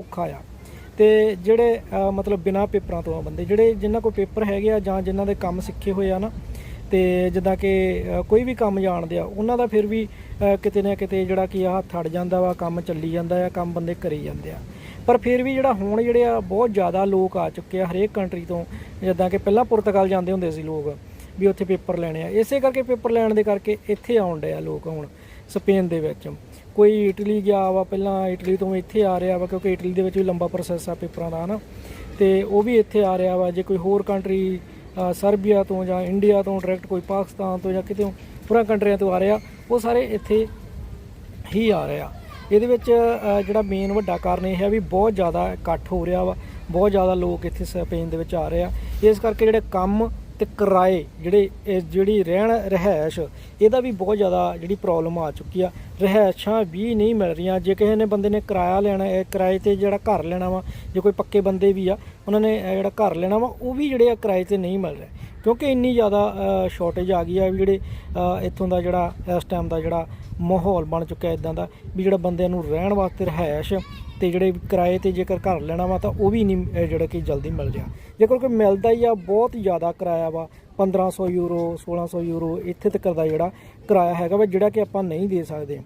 ਔਖਾ ਆ। ਤੇ ਜਿਹੜੇ ਮਤਲਬ ਬਿਨਾ ਪੇਪਰਾਂ ਤੋਂ ਆ ਬੰਦੇ, ਜਿਹੜੇ ਜਿਨ੍ਹਾਂ ਕੋਲ ਪੇਪਰ ਹੈਗੇ ਆ ਜਾਂ ਜਿਨ੍ਹਾਂ ਦੇ ਕੰਮ ਸਿੱਖੇ ਹੋਏ ਆ ਨਾ, ਤੇ ਜਿੱਦਾਂ ਕਿ ਕੋਈ ਵੀ ਕੰਮ ਜਾਣਦੇ ਆ, ਉਹਨਾਂ ਦਾ ਫਿਰ ਵੀ ਕਿਤੇ ਨਾ ਕਿਤੇ ਜਿਹੜਾ ਕਿ ਆ ਹੱਥ ਅੜ ਜਾਂਦਾ ਵਾ, ਕੰਮ ਚੱਲੀ ਜਾਂਦਾ ਆ, ਕੰਮ ਬੰਦੇ ਕਰੀ ਜਾਂਦੇ ਆ। ਪਰ ਫਿਰ ਵੀ ਜਿਹੜਾ ਹੁਣ ਜਿਹੜੇ ਆ, ਬਹੁਤ ਜ਼ਿਆਦਾ ਲੋਕ ਆ ਚੁੱਕੇ ਆ ਹਰੇਕ ਕੰਟਰੀ ਤੋਂ, ਜਿੱਦਾਂ ਕਿ ਪਹਿਲਾਂ ਪੁਰਤਗਾਲ ਜਾਂਦੇ ਹੁੰਦੇ ਸੀ ਲੋਕ, ਵੀ ਉੱਥੇ ਪੇਪਰ ਲੈਣੇ ਆ। ਇਸੇ ਕਰਕੇ ਪੇਪਰ ਲੈਣ ਦੇ ਕਰਕੇ ਇੱਥੇ ਆਉਣ ਡਏ ਆ ਲੋਕ ਹੁਣ। ਸਪੇਨ ਦੇ ਵਿੱਚ। ਕੋਈ ਇਟਲੀ ਗਿਆ ਵਾ, ਪਹਿਲਾਂ ਇਟਲੀ ਤੋਂ ਇੱਥੇ ਆ ਰਿਹਾ ਵਾ, ਕਿਉਂਕਿ ਇਟਲੀ ਦੇ ਵਿੱਚ ਵੀ ਲੰਬਾ ਪ੍ਰੋਸੈਸ ਆ ਪੇਪਰਾਂ ਦਾ, ਹਨਾ। ਤੇ ਉਹ ਵੀ ਇੱਥੇ ਆ ਰਿਹਾ ਵਾ, ਜੇ ਕੋਈ ਹੋਰ ਕੰਟਰੀ ਸਰਬੀਆ ਤੋਂ ਜਾਂ ਇੰਡੀਆ ਤੋਂ ਡਾਇਰੈਕਟ ਕੋਈ ਪਾਕਿਸਤਾਨ ਤੋਂ ਜਾਂ ਕਿਤੇ ਪੂਰਾ ਕੰਟਰੀਆਂ ਤੋਂ ਆ ਰਿਹਾ, ਉਹ ਸਾਰੇ ਇੱਥੇ ਹੀ ਆ ਰਿਹਾ। ਇਹਦੇ ਵਿੱਚ ਜਿਹੜਾ ਮੇਨ ਵੱਡਾ ਕਾਰਨ ਇਹ ਹੈ ਵੀ ਬਹੁਤ ਜ਼ਿਆਦਾ ਇਕੱਠ ਹੋ ਰਿਹਾ ਵਾ, ਬਹੁਤ ਜ਼ਿਆਦਾ ਲੋਕ ਇੱਥੇ ਸਪੇਨ ਦੇ ਵਿੱਚ ਆ ਰਹੇ ਆ। ਇਸ ਕਰਕੇ ਜਿਹੜੇ ਕੰਮ ਤੇ ਕਿਰਾਏ ਜਿਹੜੇ, ਇਹ ਜਿਹੜੀ ਰਹਿਣ ਰਹਿائش, ਇਹਦਾ ਵੀ ਬਹੁਤ ਜ਼ਿਆਦਾ ਜਿਹੜੀ ਪ੍ਰੋਬਲਮ ਆ ਚੁੱਕੀ ਆ। ਰਹਿائشਾਂ ਵੀ ਨਹੀਂ ਮਿਲ ਰਹੀਆਂ। ਜੇ ਕਿਸੇ ਨੇ ਬੰਦੇ ਨੇ ਕਿਰਾਇਆ ਲੈਣਾ ਹੈ, ਕਿਰਾਏ ਤੇ ਜਿਹੜਾ ਘਰ ਲੈਣਾ ਵਾ, ਜੇ ਕੋਈ ਪੱਕੇ ਬੰਦੇ ਵੀ ਆ ਉਹਨਾਂ ਨੇ ਜਿਹੜਾ ਘਰ ਲੈਣਾ ਵਾ, ਉਹ ਵੀ ਜਿਹੜੇ ਆ ਕਿਰਾਏ ਤੇ ਨਹੀਂ ਮਿਲ ਰਿਹਾ। ਕਿਉਂਕਿ ਇੰਨੀ ਜ਼ਿਆਦਾ ਸ਼ਾਰਟੇਜ ਆ ਗਈ ਆ ਵੀ ਜਿਹੜੇ ਇੱਥੋਂ ਦਾ ਜਿਹੜਾ, ਇਸ ਟਾਈਮ ਦਾ ਜਿਹੜਾ ਮਾਹੌਲ ਬਣ ਚੁੱਕਿਆ ਇਦਾਂ ਦਾ ਵੀ ਜਿਹੜਾ ਬੰਦਿਆਂ ਨੂੰ ਰਹਿਣ ਵਾਸਤੇ ਰਹਿائش ਤੇ ਜਿਹੜੇ ਕਿਰਾਏ ਤੇ ਜੇਕਰ ਘਰ ਲੈਣਾ ਵਾ, ਤਾਂ ਉਹ ਵੀ ਨਹੀਂ ਜਿਹੜਾ ਕਿ ਜਲਦੀ ਮਿਲ ਰਿਹਾ। ਜੇਕਰ ਕੋਈ ਮਿਲਦਾ ਹੀ ਆ, ਬਹੁਤ ਜ਼ਿਆਦਾ ਕਿਰਾਇਆ ਵਾ 1500 ਯੂਰੋ 1600 ਯੂਰੋ, ਇੱਥੇ ਤੱਕ ਦਾ ਜਿਹੜਾ ਕਿਰਾਇਆ ਹੈਗਾ ਵਾ, ਜਿਹੜਾ ਕਿ ਆਪਾਂ ਨਹੀਂ ਦੇ ਸਕਦੇ।